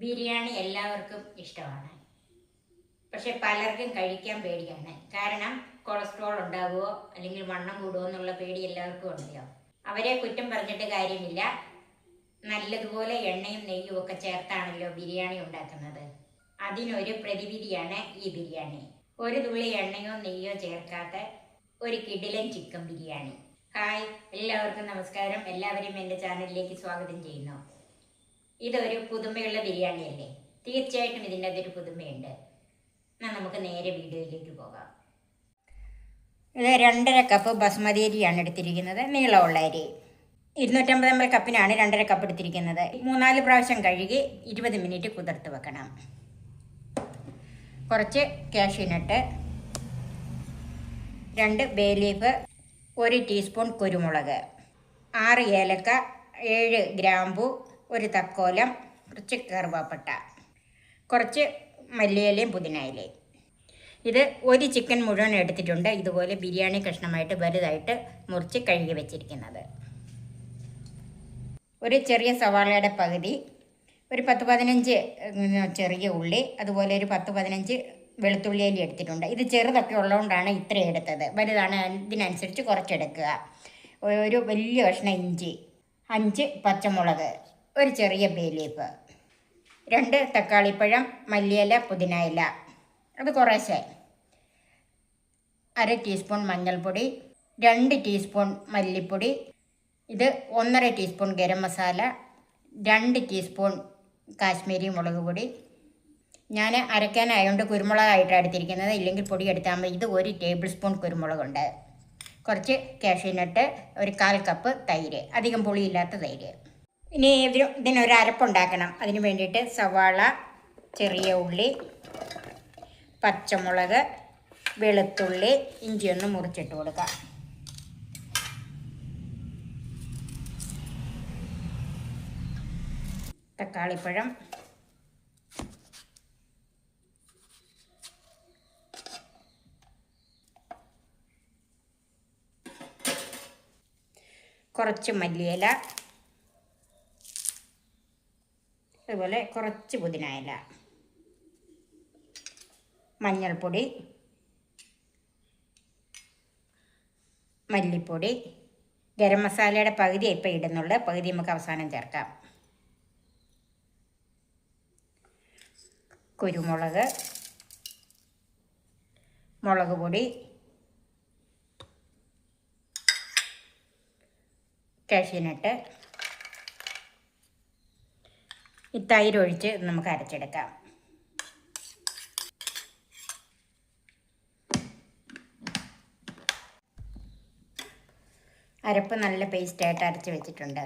ബിരിയാണി എല്ലാവർക്കും ഇഷ്ടമാണ്. പക്ഷെ പലർക്കും കഴിക്കാൻ പേടിയാണ്. കാരണം കൊളസ്ട്രോൾ ഉണ്ടാകുമോ അല്ലെങ്കിൽ വണ്ണം കൂടുമോ എന്നുള്ള പേടി എല്ലാവർക്കും ഉണ്ടല്ലോ. അവരെ കുറ്റം പറഞ്ഞിട്ട് കാര്യമില്ല. നല്ലതുപോലെ എണ്ണയും നെയ്യും ഒക്കെ ചേർത്താണല്ലോ ബിരിയാണി ഉണ്ടാക്കുന്നത്. അതിനൊരു പ്രതിവിധിയാണ് ഈ ബിരിയാണി. ഒരു തുള്ളി എണ്ണയോ നെയ്യോ ചേർക്കാത്ത ഒരു കിടിലൻ ചിക്കൻ ബിരിയാണി. ഹായ് എല്ലാവർക്കും നമസ്കാരം. എല്ലാവരെയും എന്റെ ചാനലിലേക്ക് സ്വാഗതം ചെയ്യുന്നു. ഇതൊരു പുതുമയുള്ള ബിരിയാണി അല്ലേ തീർച്ചയായിട്ടും ഇതിന്റെ അതൊരു പുതുമയുണ്ട്. എന്നാൽ നമുക്ക് നേരെ വീഡിയോയിലേക്ക് പോകാം. ഇത് രണ്ടര കപ്പ് ബസ്മതി അരിയാണ് എടുത്തിരിക്കുന്നത്. നീളമുള്ള അരി. ഇരുന്നൂറ്റമ്പത് എം എൽ കപ്പിനാണ് രണ്ടര കപ്പ് എടുത്തിരിക്കുന്നത്. മൂന്നാൽ പ്രാവശ്യം കഴുകി ഇരുപത് മിനിറ്റ് കുതിർത്ത് വെക്കണം. കുറച്ച് കാഷ്യൂനട്ട് രണ്ട് ബേ ലീഫ് ഒരു ടീസ്പൂൺ കുരുമുളക് ആറ് ഏലക്ക ഏഴ് ഗ്രാമ്പു ഒരു തക്കോലം കുറച്ച് കറുവാപ്പട്ട കുറച്ച് മല്ലിയിലയും പുതിനയിലയും. ഇത് ഒരു ചിക്കൻ മുഴുവൻ എടുത്തിട്ടുണ്ട്. ഇതുപോലെ ബിരിയാണി കഷ്ണമായിട്ട് വലുതായിട്ട് മുറിച്ച് കഴുകി വെച്ചിരിക്കുന്നത്. ഒരു ചെറിയ സവാളയുടെ പകുതി ഒരു പത്ത് പതിനഞ്ച് ചെറിയ ഉള്ളി അതുപോലെ ഒരു പത്ത് പതിനഞ്ച് വെളുത്തുള്ളി അല്ലി എടുത്തിട്ടുണ്ട്. ഇത് ചെറുതൊക്കെ ഉള്ളതുകൊണ്ടാണ് ഇത്ര എടുത്തത്. വലുതാണ് ഇതിനനുസരിച്ച് കുറച്ചെടുക്കുക. ഒരു വലിയ കഷ്ണം ഇഞ്ചി അഞ്ച് പച്ചമുളക് ഒരു ചെറിയ ബേലീഫ് രണ്ട് തക്കാളിപ്പഴം മല്ലിയില പുതിനയില. അത് കുറേശ്ശെ. അര ടീസ്പൂൺ മഞ്ഞൾപ്പൊടി രണ്ട് ടീസ്പൂൺ മല്ലിപ്പൊടി ഇത് ഒന്നര ടീസ്പൂൺ ഗരം മസാല രണ്ട് ടീസ്പൂൺ കാശ്മീരി മുളക് പൊടി. ഞാൻ അരയ്ക്കാനായതുകൊണ്ട് കുരുമുളകായിട്ടാണ് എടുത്തിരിക്കുന്നത്. ഇല്ലെങ്കിൽ പൊടി എടുത്താൽ മതി. ഇത് ഒരു ടേബിൾ സ്പൂൺ കുരുമുളകുണ്ട്. കുറച്ച് കാഷ്യൂനട്ട് ഒരു കാൽ കപ്പ് തൈര്. അധികം പുളിയില്ലാത്ത തൈര്. ഇനി ഇതിന് ഇതിനൊരു അരപ്പുണ്ടാക്കണം അതിന് വേണ്ടിയിട്ട് സവാള ചെറിയ ഉള്ളി പച്ചമുളക് വെളുത്തുള്ളി ഇഞ്ചി ഒന്ന് മുറിച്ചിട്ട് കൊടുക്കാം. തക്കാളിപ്പഴം. കുറച്ച് മല്ലിയില. അതുപോലെ കുറച്ച് പുതിനയില മഞ്ഞൾപ്പൊടി മല്ലിപ്പൊടി ഗരം മസാലയുടെ പകുതി ഇപ്പം ഇടുന്നുള്ളൂ. പകുതി നമുക്ക് അവസാനം ചേർക്കാം. കുരുമുളക് മുളക് പൊടി കാഷ്യൂനട്ട് ഈ തൈര് ഒഴിച്ച് നമുക്ക് അരച്ചെടുക്കാം. അരപ്പ് നല്ല പേസ്റ്റായിട്ട് അരച്ച് വെച്ചിട്ടുണ്ട്.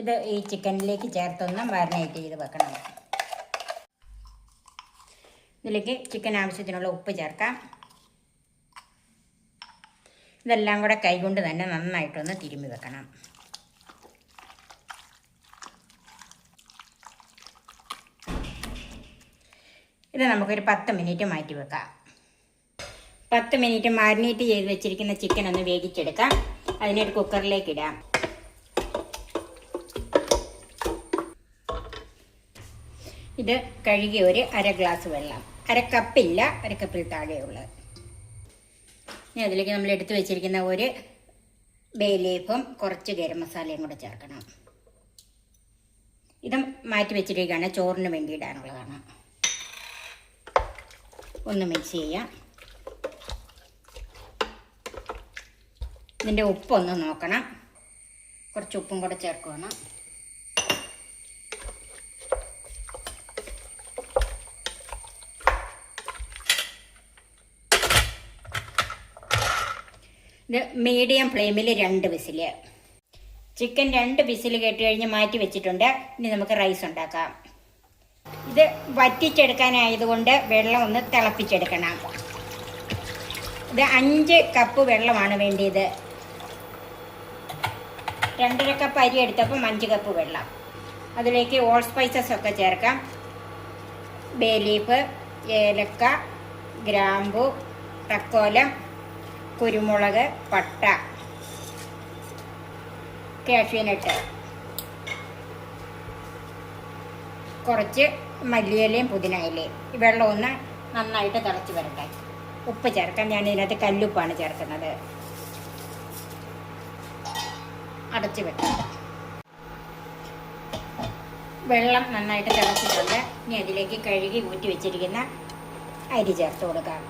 ഇത് ഈ ചിക്കനിലേക്ക് ചേർത്തൊന്ന് മാരിനേറ്റ് ചെയ്ത് വെക്കണം. ഇതിലേക്ക് ചിക്കൻ ആവശ്യത്തിനുള്ള ഉപ്പ് ചേർക്കാം. ഇതെല്ലാം കൂടെ കൈകൊണ്ട് തന്നെ നന്നായിട്ടൊന്ന് തിരുമ്മി വെക്കണം. ഇത് നമുക്കൊരു പത്ത് മിനിറ്റ് മാറ്റി വെക്കാം. പത്ത് മിനിറ്റ് മാരിനേറ്റ് ചെയ്ത് വെച്ചിരിക്കുന്ന ചിക്കൻ ഒന്ന് വേവിച്ചെടുക്കാം. അതിനൊരു കുക്കറിലേക്ക് ഇടാം. ഇത് കഴുകി ഒരു അര ഗ്ലാസ് വെള്ളം. അര കപ്പില്ല അര കപ്പിൽ താഴെയുള്ളത് ഇനി അതിലേക്ക് നമ്മൾ എടുത്തു വെച്ചിരിക്കുന്ന ഒരു ബേ കുറച്ച് ഗരം മസാലയും കൂടെ ചേർക്കണം. ഇത് മാറ്റി വെച്ചിരിക്കുകയാണ് ചോറിന് വേണ്ടി ഇടാനുള്ളതാണ്. ഒന്ന് മിക്സ് ചെയ്യാം. ഇതിന്റെ ഉപ്പൊന്ന് നോക്കണം. കുറച്ച് ഉപ്പും കൂടെ ചേർക്കണം ഇത് മീഡിയം ഫ്ലെയിമിൽ രണ്ട് വിസിൽ ചിക്കൻ രണ്ട് വിസിൽ കേട്ട് കഴിഞ്ഞ് മാറ്റി വെച്ചിട്ടുണ്ട്. ഇനി നമുക്ക് റൈസ് ഉണ്ടാക്കാം. ഇത് വറ്റിച്ചെടുക്കാനായതുകൊണ്ട് വെള്ളം ഒന്ന് തിളപ്പിച്ചെടുക്കണം. ഇത് അഞ്ച് കപ്പ് വെള്ളമാണ് വേണ്ടിയത്. രണ്ടര കപ്പ് അരി എടുത്തപ്പം അഞ്ച് കപ്പ് വെള്ളം. അതിലേക്ക് ഓൾ സ്പൈസസ് ഒക്കെ ചേർക്കാം. ബേ ലീഫ് ഏലക്ക ഗ്രാമ്പു തക്കോലം കുരുമുളക് പട്ട കാഷ്യൂനട്ട് കുറച്ച് മല്ലിയിലയും പുതിനയിലയും. വെള്ളം ഒന്ന് നന്നായിട്ട് തിളച്ച് വരട്ടെ. ഉപ്പ് ചേർക്കാം. ഞാൻ ഇതിനകത്ത് കല്ലുപ്പാണ് ചേർക്കുന്നത്. അടച്ച് വെക്കാം. വെള്ളം നന്നായിട്ട് തിളച്ചിട്ടുണ്ട്. ഇനി അതിലേക്ക് കഴുകി ഊറ്റി വെച്ചിരിക്കുന്ന അരി ചേർത്ത് കൊടുക്കാം.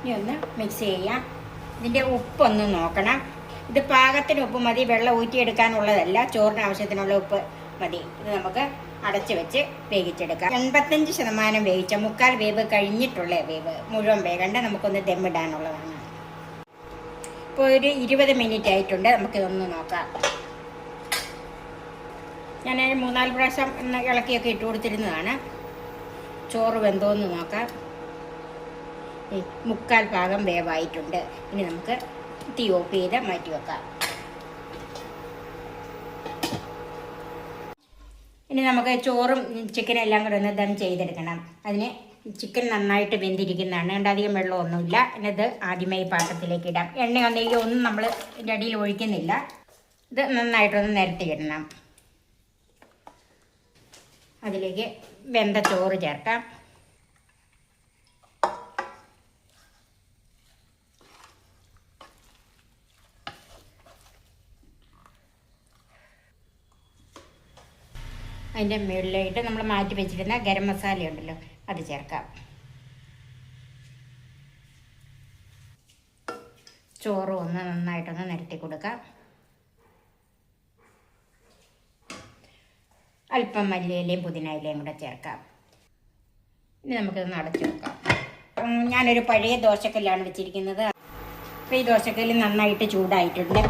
ഇനി ഒന്ന് മിക്സ് ചെയ്യാം. ഇതിന്റെ ഉപ്പൊന്ന് നോക്കണം. ഇത് പാകത്തിന് ഉപ്പ് മതി വെള്ളം ഊറ്റിയെടുക്കാനുള്ളതല്ല ചോറിന് ആവശ്യത്തിനുള്ള ഉപ്പ് മതി. ഇത് നമുക്ക് അടച്ചു വെച്ച് വേവിച്ചെടുക്കാം. എൺപത്തഞ്ച് ശതമാനം വേവിച്ച മുക്കാൽ വേവ് കഴിഞ്ഞിട്ടുള്ള വേവ് മുഴുവൻ വേകണ്ട നമുക്കൊന്ന് ദമ്മിടാനുള്ളതാണ്. ഇപ്പോൾ ഒരു ഇരുപത് മിനിറ്റ് ആയിട്ടുണ്ട് നമുക്കിതൊന്ന് നോക്കാം. ഞാൻ മൂന്നാൽ പ്രാവശ്യം ഇളക്കിയൊക്കെ ഇട്ട് കൊടുത്തിരുന്നതാണ്. ചോറ് വെന്തോന്ന് നോക്കാം. മുക്കാൽ ഭാഗം വേവായിട്ടുണ്ട്. ഇനി നമുക്ക് തീ ഓഫ് ചെയ്ത് മാറ്റി വെക്കാം ഇനി നമുക്ക് ചോറും ചിക്കനും എല്ലാം കൂടെ ഒന്ന് ദം ചെയ്തെടുക്കണം. അതിന് ചിക്കൻ നന്നായിട്ട് വെന്തിരിക്കുന്നതാണ്. അതുകൊണ്ട് അധികം വെള്ളമൊന്നുമില്ല. ഇനി ഇത് ആദ്യമേ ഈ പാത്രത്തിലേക്ക് ഇടാം. എണ്ണ നെയ്യോ ഒന്നും നമ്മൾ ഇതിന്റെ അടിയിൽ ഒഴിക്കുന്നില്ല. ഇത് നന്നായിട്ടൊന്ന് നിരത്തിയിടണം. അതിലേക്ക് വെന്ത ചോറ് ചേർക്കാം. അതിന്റെ മുകളിലായിട്ട് നമ്മൾ മാറ്റി വെച്ചിരുന്ന ഗരം മസാല ഉണ്ടല്ലോ അത് ചേർക്കാം. ചോറ് ഒന്ന് നന്നായിട്ടൊന്ന് നിരത്തി കൊടുക്കാം. അല്പം മല്ലിയിലയും പുതിനയിലയും കൂടെ ചേർക്കാം. ഇനി നമുക്കിതൊന്ന് അടച്ചു വെക്കാം. ഞാനൊരു പഴയ ദോശക്കല്ലാണ് വെച്ചിരിക്കുന്നത്. അപ്പോൾ ഈ ദോശക്കല്ല് നന്നായിട്ട് ചൂടായിട്ടുണ്ട്.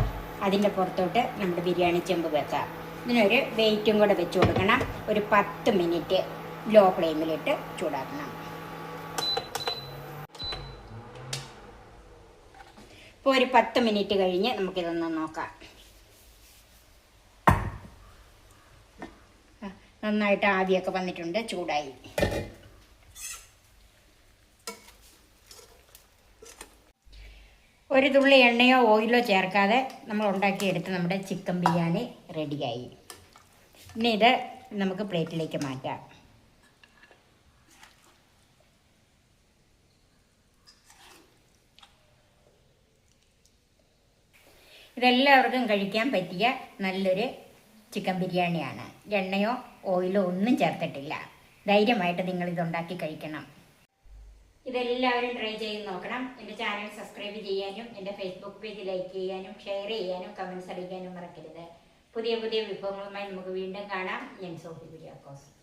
അതിന്റെ പുറത്തോട്ട് നമ്മുടെ ബിരിയാണി ചെമ്പ് വെക്കാം. ഇതിനൊരു വെയിറ്റും കൂടെ വെച്ച് കൊടുക്കണം. ഒരു പത്ത് മിനിറ്റ് ലോ ഫ്ലെയിമിലിട്ട് ചൂടാക്കണം. ഇപ്പോൾ ഒരു പത്ത് മിനിറ്റ് കഴിഞ്ഞ് നമുക്കിതൊന്ന് നോക്കാം. നന്നായിട്ട് ആവിയൊക്കെ വന്നിട്ടുണ്ട് ചൂടായി. ഒരു തുള്ളി എണ്ണയോ ഓയിലോ ചേർക്കാതെ നമ്മൾ ഉണ്ടാക്കിയെടുത്ത് നമ്മുടെ ചിക്കൻ ബിരിയാണി റെഡിയായി. ഇനി ഇത് നമുക്ക് പ്ലേറ്റിലേക്ക് മാറ്റാം. ഇതെല്ലാവർക്കും കഴിക്കാൻ പറ്റിയ നല്ലൊരു ചിക്കൻ ബിരിയാണിയാണ്. എണ്ണയോ ഓയിലോ ഒന്നും ചേർത്തിട്ടില്ല. ധൈര്യമായിട്ട് നിങ്ങൾ ഇതുണ്ടാക്കി കഴിക്കണം. ഇതെല്ലാവരും ട്രൈ ചെയ്ത് നോക്കണം. എന്റെ ചാനൽ സബ്സ്ക്രൈബ് ചെയ്യാനും എന്റെ ഫേസ്ബുക്ക് പേജ് ലൈക്ക് ചെയ്യാനും ഷെയർ ചെയ്യാനും കമൻസ് അടിക്കാനും മറക്കരുത്. പുതിയ പുതിയ വിഭവങ്ങളുമായി നമുക്ക് വീണ്ടും കാണാം. ഞാൻ സോഫി കുര്യാക്കോസ്